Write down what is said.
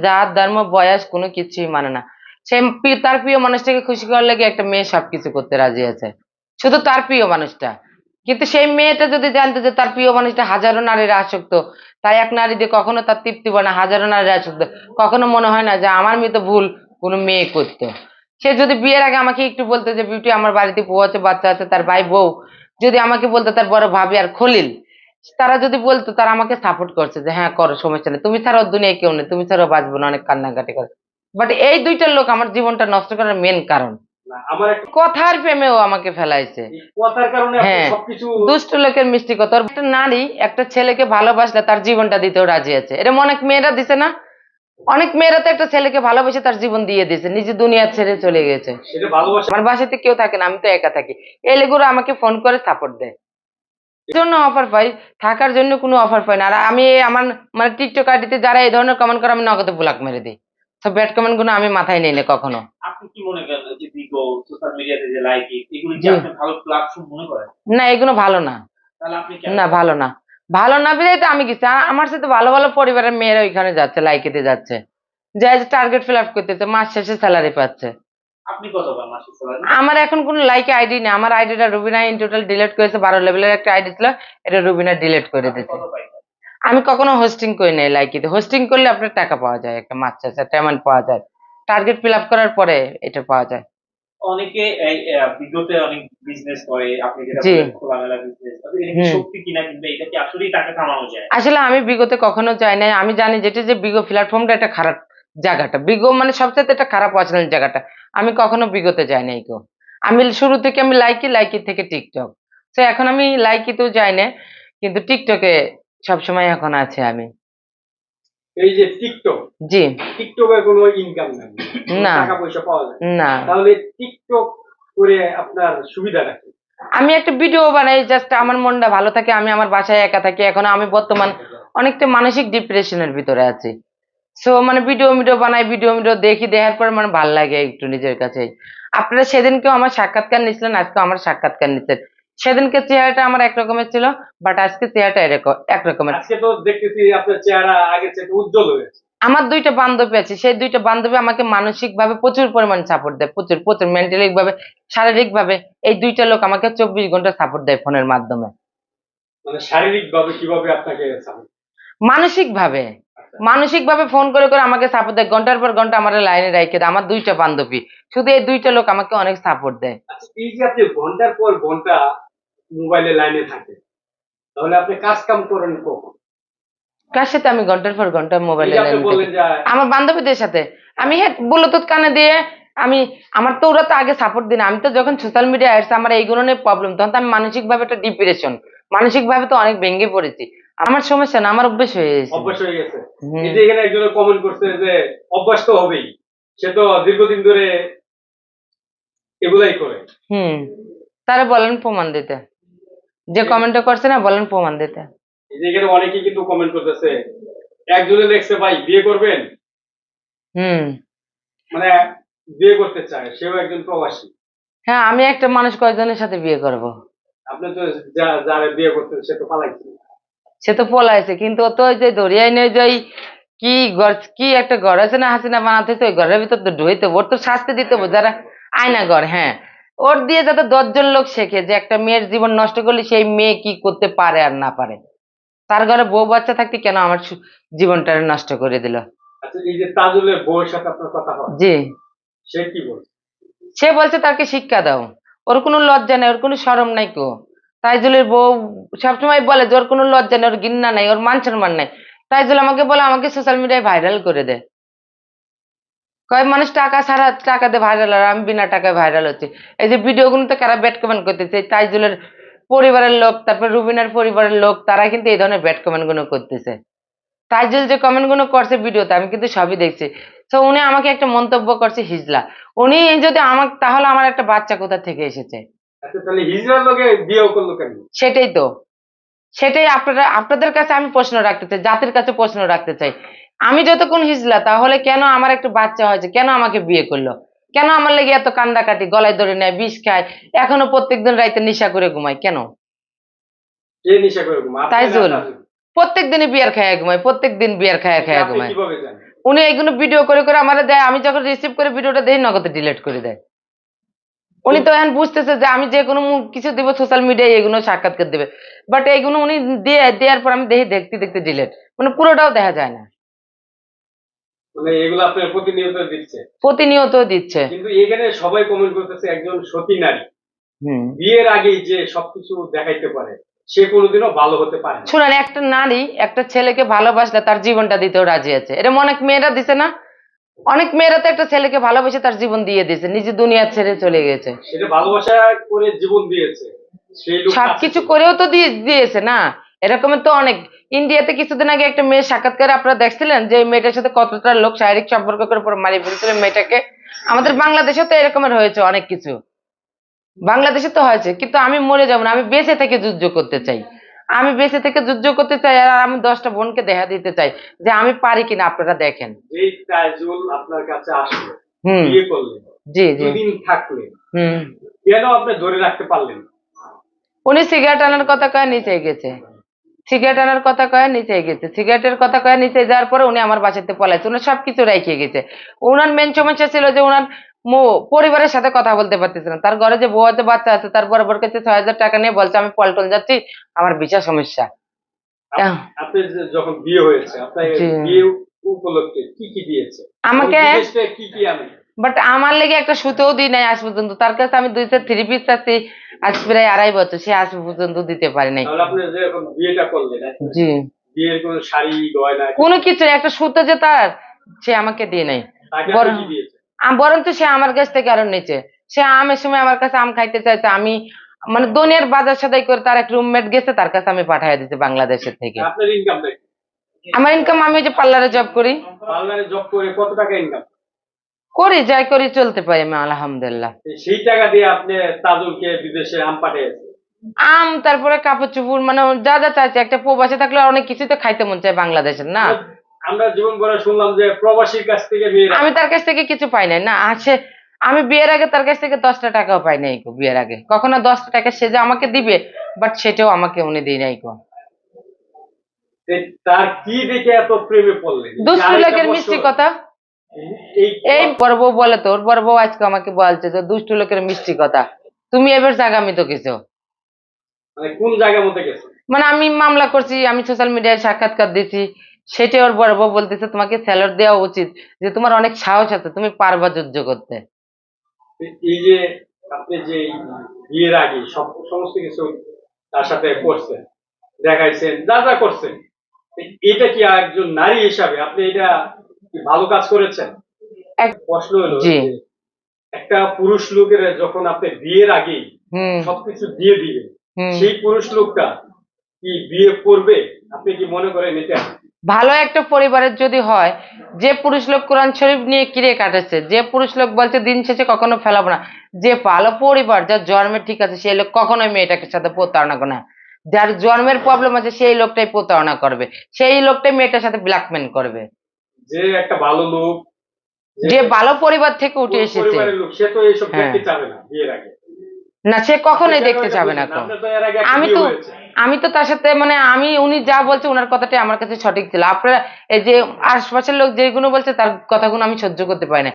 জাত ধর্ম, বয়স কোনো কিছুই মানে না। সে তার প্রিয় মানুষটাকে খুশি করার লাগে একটা মেয়ে সবকিছু করতে রাজি আছে। শুধু তার প্রিয় মানুষটা। কিন্তু সেই মেয়েটা যদি জানতো যে তার প্রিয় মানুষটা হাজারো নারীর আসক্ত, তাই এক নারী দিয়ে কখনো তার তৃপ্তি হয় না, হাজারো নারীর আসক্ত। কখনো মনে হয় না যে আমার মেয়ে তো ভুল কোনো মেয়ে করতো। সে যদি বিয়ের আগে আমাকে একটু বলতো যে, বিউটি, আমার বাড়িতে বউ আছে, বাচ্চা আছে, তার ভাই বউ। যদি আমাকে বলতো তার বড় ভাবি আর খলিল তারা যদি বলতো তারা আমাকে সাপোর্ট করছে যে হ্যাঁ করো সমস্যা নেই। তুমি ছাড়াও দুনিয়ায় কেউ নেই তুমি ছাড়াও বাঁচবো না অনেক কান্নাকাটি করে। বাট এই দুইটা লোক আমার জীবনটা নষ্ট করার মেন কারণ। কথার প্রেমেও আমাকে ফেলাইছে। কথার কারণে হ্যাঁ। সবকিছু দুষ্ট লোকের মিষ্টি কথা। একটা নারী একটা ছেলেকে ভালোবাসলে তার জীবনটা দিতেও রাজি আছে। এরকম অনেক মেয়েরা দিছে না? অনেক মেয়েরা তো একটা ছেলেকে ভালোবেসে তার জীবন দিয়ে দিয়েছে নিজে দুনিয়া ছেড়ে চলে গেছে। আমার বাসাতে কেউ থাকে না আমি তো একা থাকি। এই লেগুলো আমাকে ফোন করে সাপোর্ট দেয়। জন্য অফার পাই থাকার জন্য কোনো অফার পাই না। আর আমি আমার মানে টিকটক আইডিতে যারা এই ধরনের কমেন্ট করে আমি নগদে ব্লক মেরে দিই। সব ব্যাড কমেন্টগুলো আমি মাথায় নেই না কখনো। আপনি কি মনে করেন যে বিগো সোশ্যাল মিডিয়াতে যে লাইক এগুলো কি আপনি ভালো প্ল্যাটফর্ম মনে করেন? না এগুলো ভালো না। তাহলে আপনি না ভালো না। ভালো না বিধাই তো আমি গেছি। আমার সাথে ভালো ভালো পরিবারের মেয়েরা ওইখানে যাচ্ছে লাইকেতে যাচ্ছে। যে টার্গেট ফিল আপ করতেছে মাস শেষে স্যালারি পাচ্ছে। আমার এখন কোনো লাইক আইডি নেই। আমার আইডিটা রুবিনা ইন টোটাল ডিলিট করেছে বারো লেভেলের একটা আইডি ছিল এটা রুবিনা ডিলিট করে দিয়েছে। আমি কখনো হোস্টিং করি নাই লাইকিতে হোস্টিং করলে আপনার টাকা পাওয়া যায় একটা মাস শেষে পেমেন্ট পাওয়া যায়। টার্গেট ফিল আপ করার পরে এটা পাওয়া যায়। অনেকে এই বিগতে অনেক বিজনেস করে আপনি যেটা। খোলামেলা বিজনেস। সত্যি কিনা কিংবা এটা কি আসলেই টাকা কামানো যায়? আসলে আমি বিগতে কখনো চাই নাই। আমি জানি যেটা যে বিগো প্ল্যাটফর্মটা একটা খারাপ জায়গাটা। বিগো মানে সবচেয়ে একটা খারাপ অচেনাল জায়গাটা। আমি কখনো বিগতে যাই নাই গো। আমি শুরু থেকে আমি লাইকি লাইকি থেকে টিকটক। তো এখন আমি লাইকিতেও যাই না কিন্তু টিকটকে সবসময় এখন আছে আমি। এই যে টিকটক জি। টিকটকে কোনো ইনকাম নাই। না। টাকা পয়সা পাওয়া যায়। না। তাহলে টিকটক করে আপনার সুবিধাটা কি? আমি একটা ভিডিও বানাই জাস্ট আমার মনটা ভালো থাকে আমি আমার বাসায় একা থাকি। এখন আমি বর্তমান অনেকটা মানসিক ডিপ্রেশনের ভিতরে আছি। সো মানে ভিডিও ভিডিও বানাই ভিডিও ভিডিও দেখি দেখার পর মানে ভালো লাগে একটু নিজের কাছে আপনারা সেদিনকেও আমার সাক্ষাৎকার নিছিলেন আজকে আমার সাক্ষাৎকার নিচ্ছেন সেদিনকে চেহারাটা আমার একরকমের ছিল বাট আজকে চেহারাটা এরকম একরকমের আজকে তো দেখতেছি আপনার চেহারা আগের চেয়ে উজ্জ্বল হয়েছে আমার দুইটা বান্ধবী আছে সেই দুইটা বান্ধবী আমাকে মানসিক ভাবে প্রচুর পরিমাণ সাপোর্ট দেয় প্রচুর প্রচুর মেন্টালিক ভাবে শারীরিক ভাবে এই দুইটা লোক আমাকে চব্বিশ ঘণ্টা সাপোর্ট দেয় ফোনের মাধ্যমে। মানে শারীরিক ভাবে কীভাবে আপনাকে? মানসিক ভাবে মানসিক ভাবে ফোন করে করে আমাকে সাপোর্ট দেয়। ঘণ্টার পর ঘণ্টা আমার লাইনে রাখে দেয়। আমার দুইটা বান্ধবী। শুধু এই দুইটা লোক আমাকে অনেক সাপোর্ট দেয়। আচ্ছা এই যে আপনি ঘণ্টার পর ঘণ্টা মোবাইলে লাইনে থাকেন তাহলে আপনি কাজ কাম করেন কখন? কার সাথে আমি ঘণ্টার পর ঘণ্টা মোবাইলে থাকি? আমার বান্ধবীদের সাথে। আমি ব্লুটুথ কানে দিয়ে আমি আমার তো ওরা তো আগে সাপোর্ট দিন আমি তো যখন সোশ্যাল মিডিয়া আসছে আমার এইগুলো নিয়ে প্রবলেম তখন তো আমি মানসিক ভাবে একটা ডিপ্রেশন মানসিক ভাবে তো অনেক ভেঙে পড়েছি। আমার সমস্যা না আমার অভ্যেস হয়ে গেছে। অভ্যাস হয়ে গেছে। এই যে এখানে একজন কমেন্ট করছে যে অভ্যাস তো হবেই। সে তো দীর্ঘদিন ধরে এগুলাই করে। হুম। তারা বলেন প্রমাণ দিতে। যে কমেন্টটা করছে না বলেন প্রমাণ দিতে। এই যে এখানে অনেকেই কিন্তু কমেন্ট করতেছে একজনে লেখছে ভাই বিয়ে করবেন? হুম। মানে বিয়ে করতে চায় সেও একজন প্রবাসী। হ্যাঁ আমি একটা মানুষ কয়েকজনের সাথে বিয়ে করব। আপনি তো যা- যারা বিয়ে করতে সে তো পালাইছে। সে তো পলাইছে কিন্তু ও তো ওই যে দরিয়াই নেই যে কি ঘর কি একটা ঘর আছে না হাসিনা বানাতে ওই ঘরের ভিতর তো ঢুইতে ওর তো শাস্তি দিতে হবে যারা আয়না ঘর হ্যাঁ। ওর দিয়ে যাতে দশজন লোক শেখে যে একটা মেয়ের জীবন নষ্ট করলে সেই মেয়ে কি করতে পারে আর না পারে। তার ঘরে বউ বাচ্চা থাকতে কেন আমার জীবনটা নষ্ট করে দিল? আচ্ছা জি। সে কি বলছে? সে বলছে তাকে শিক্ষা দাও ওর কোনো লজ্জা নাই ওর কোনো শরম নাই কো। তাইজুলের বউ সবসময় বলে যে ওর কোনো লজ্জা নেই, ওর গিন্না নাই, ওর মান সম্মান নাই। তাইজুল আমাকে বলে, আমাকে সোশ্যাল মিডিয়ায় ভাইরাল করে দে। কয়, মানুষ টাকা ছাড়া টাকা দিয়ে ভাইরাল আর আমি বিনা টাকায় ভাইরাল হচ্ছে। এই যে ভিডিওগুলো তো কারা ব্যাড কমেন্ট করতেছে তাইজুলের পরিবারের লোক, তারপর রুবিনার পরিবারের লোক, তারা কিন্তু এই ধরনের ব্যাড কমেন্টগুলো করতেছে। তাইজুল যে কমেন্টগুলো করছে ভিডিওতে, আমি কিন্তু সবই দেখছি। তো উনি আমাকে একটা মন্তব্য করছে হিজলা। উনি যদি আমাকে, তাহলে আমার একটা বাচ্চা কোথা থেকে এসেছে? আচ্ছা সেটাই তো। সেটাই আপনারা আপনাদের কাছে আমি প্রশ্ন রাখতে চাই জাতির কাছে প্রশ্ন রাখতে চাই। আমি যতক্ষণ হিজলা তাহলে কেন আমার একটা বাচ্চা হয়েছে? কেন আমাকে বিয়ে করল? কেন আমার লেগে এত কান্দাকাটি গলায় ধরে নেয় বিষ খায় এখনও প্রত্যেকদিন রাইতে নেশা করে ঘুমায়? কেন? তাইজুল। প্রত্যেক দিনই বিয়ার খায় ঘুমায় প্রত্যেক দিন বিয়ার খায় খায় ঘুমায়। উনি এইগুলো ভিডিও করে করে আমার দেয় আমি যখন রিসিভ করে ভিডিওটা দেই নগদে ডিলিট করে দেয়। উনি তো এখন বুঝতেছে যে আমি যে কোনো কিছু দেবো সোশ্যাল মিডিয়ায় এগুলো সাক্ষাৎকার দেবে। বাট এইগুলো উনি দিয়ে দেওয়ার পর আমি দেখি দেখতে দেখতে ডিলিট মানে পুরোটাও দেখা যায় না। মানে এগুলো আপনার প্রতিনিয়ত দিচ্ছে। প্রতিনিয়ত দিচ্ছে। কিন্তু এখানে সবাই কমেন্ট করতেছে একজন সতী নারী। হুম। বিয়ের আগেই যে সবকিছু দেখাইতে পারে সে কোনোদিনও ভালো হতে পারে না। শুনেন একটা নারী একটা ছেলেকে ভালোবাসলে তার জীবনটা দিতেও রাজি আছে। এরকম অনেক মেয়েরা দিছে না? অনেক মেয়েরা তো একটা ছেলেকে ভালোবেসে তার জীবন দিয়ে দিয়েছে নিজে দুনিয়া ছেড়ে চলে গেছে। সেটা ভালোবাসা করে জীবন দিয়েছে। সবকিছু করেও তো দিয়ে দিয়েছে না। এরকমের তো অনেক ইন্ডিয়াতে কিছুদিন আগে একটা মেয়ের সাক্ষাৎকার আপনারা দেখছিলেন যে মেয়েটার সাথে কতটা লোক শারীরিক সম্পর্ক করে পরে মারিয়ে ফেলছিল মেয়েটাকে। আমাদের বাংলাদেশেও তো এরকমের হয়েছে অনেক কিছু। বাংলাদেশে তো হয়েছে কিন্তু আমি মরে যাব না আমি বেঁচে থেকে যুদ্ধ করতে চাই। আমি বেঁচে থেকে যুদ্ধ করতে চাই আর আমি দশটা বোনকে দেখা দিতে চাই যে আমি পারি কিনা আপনারা দেখেন। আপনার কাছে আসলো। হুম। জি জি। থাকলেন। হুম। কেন আপনি ধরে রাখতে পারলেন উনি সিগারেট আনার কথা কয়ে নিচে গেছে। সিগারেট আনার কথা কয়ে নিচে গেছে। সিগারেটের কথা কয়ে নিচে যাওয়ার পরে উনি আমার বাসাতে পলাইছে। উনি সবকিছু রেখে গেছে। ওনার মেন সমস্যা ছিল যে ওনার মো- পরিবারের সাথে কথা বলতে পারতেছিলেন তার ঘরে যে বউ আছে বাচ্চা আছে তার বরাবর কাছে ছয় হাজার টাকা নিয়ে বলছে আমি পল্টন যাচ্ছি আমার বিশাল সমস্যা। যখন বিয়ে হয়েছে বিয়ে উপলক্ষে কি কি দিয়েছে? আমাকে কি কি আনে বাট আমার লেগে একটা সুতোও দিই নাই আজ পর্যন্ত। তার কাছে আমি দুইটা থ্রি পিস চাচ্ছি আজ প্রায় আড়াই বছর সে আজ পর্যন্ত দিতে পারে নাই। জি। কোনো কিছু? একটা সুতো যে তার সে আমাকে দিয়ে নাই। বরঞ্চ সে আমার কাছ থেকে আরও নিচে। সে আমের সময় আমার কাছে আম খাইতে চাইছে আমি মানে দুনিয়ার বাজার সদাই করে তার এক রুমমেট গেছে তার কাছে আমি পাঠাই দিতে বাংলাদেশের থেকে। আমার ইনকাম আমি ওই যে পার্লারে জব করি। পার্লারে জব করে কত টাকা ইনকাম করি যাই করি চলতে পারি আমি আলহামদুলিল্লাহ। সেই টাকা দিয়ে আপনি তাজুলকে বিদেশে আম পাঠিয়েছেন আম তারপরে কাপড় চুপুর মানে যা যা চাইছে একটা প্রবাসে থাকলে অনেক কিছু তো খাইতে মন চায় বাংলাদেশের না? আমরা জীবন করে শুনলাম যে প্রবাসীর কাছ থেকে মেয়েরা আমি তার কাছ থেকে কিছু পাই নাই। না আছে। আমি বিয়ের আগে তার কাছ থেকে দশটা টাকাও পাই নাই বিয়ের আগে। কখনো দশটা টাকা সে যে আমাকে দিবে বাট সেটাও আমাকে উনি দিই নাই এই তার কি দেখে এত প্রেমে পড়লেন দুষ্টু লোকের মিষ্টি কথা? এই বড় বউ বলে তোর বড় বউ আজকে আমাকে বলছে যে দুষ্টু লোকের মিষ্টি কথা। তুমি এবার জাগামি তো কিছু মানে কোন জায়গার মধ্যে গেছে? মানে আমি মামলা করছি আমি সোশ্যাল মিডিয়ায় সাক্ষাৎকার দিছি। সেটা ওর বড় বউ বলতেছে তোমাকে স্যালাড দেওয়া উচিত যে তোমার অনেক সাহস আছে তুমি পারবা যুদ্ধ করতে। এই যে আপনি যে বিয়ের আগে সব সমস্ত কিছু তার সাথে করছেন দেখাইছেন যা যা করছেন এটা কি একজন নারী হিসাবে আপনি এটা ভালো কাজ করেছেন? এক- প্রশ্ন হলো একটা পুরুষ লোকের যখন আপনি বিয়ের আগে সবকিছু দিয়ে দিবেন সেই পুরুষ লোকটা কি বিয়ে করবে? আপনি কি মনে করেন এটা? ভালো একটা পরিবারের যদি হয় যে পুরুষ লোক কোরআন শরীফ নিয়ে কিরে কাটাচ্ছে যে পুরুষ লোক বলছে দিন শেষে কখনো ফেলাবো না যে ভালো পরিবার যার জন্মে ঠিক আছে সেই লোক কখনোই মেয়েটাকে সাথে প্রতারণা করে না। যার জন্মের প্রবলেম আছে সেই লোকটাই প্রতারণা করবে সেই লোকটাই মেয়েটার সাথে ব্ল্যাকমেল করবে। যে একটা ভালো লোক যে ভালো পরিবার থেকে উঠে এসেছে। সে তো এইসব হ্যাঁ। দেখতে চাবে না বিয়ের আগে। না সে কখনোই দেখতে চাবে না আমি তো। আমি তো তার সাথে মানে আমি, উনি যা বলছে ওনার কথাটাই আমার কাছে সঠিক ছিল। আপনারা, এই যে আশপাশের লোক যেগুলো বলছে তার কথাগুলো আমি সহ্য করতে পারি না।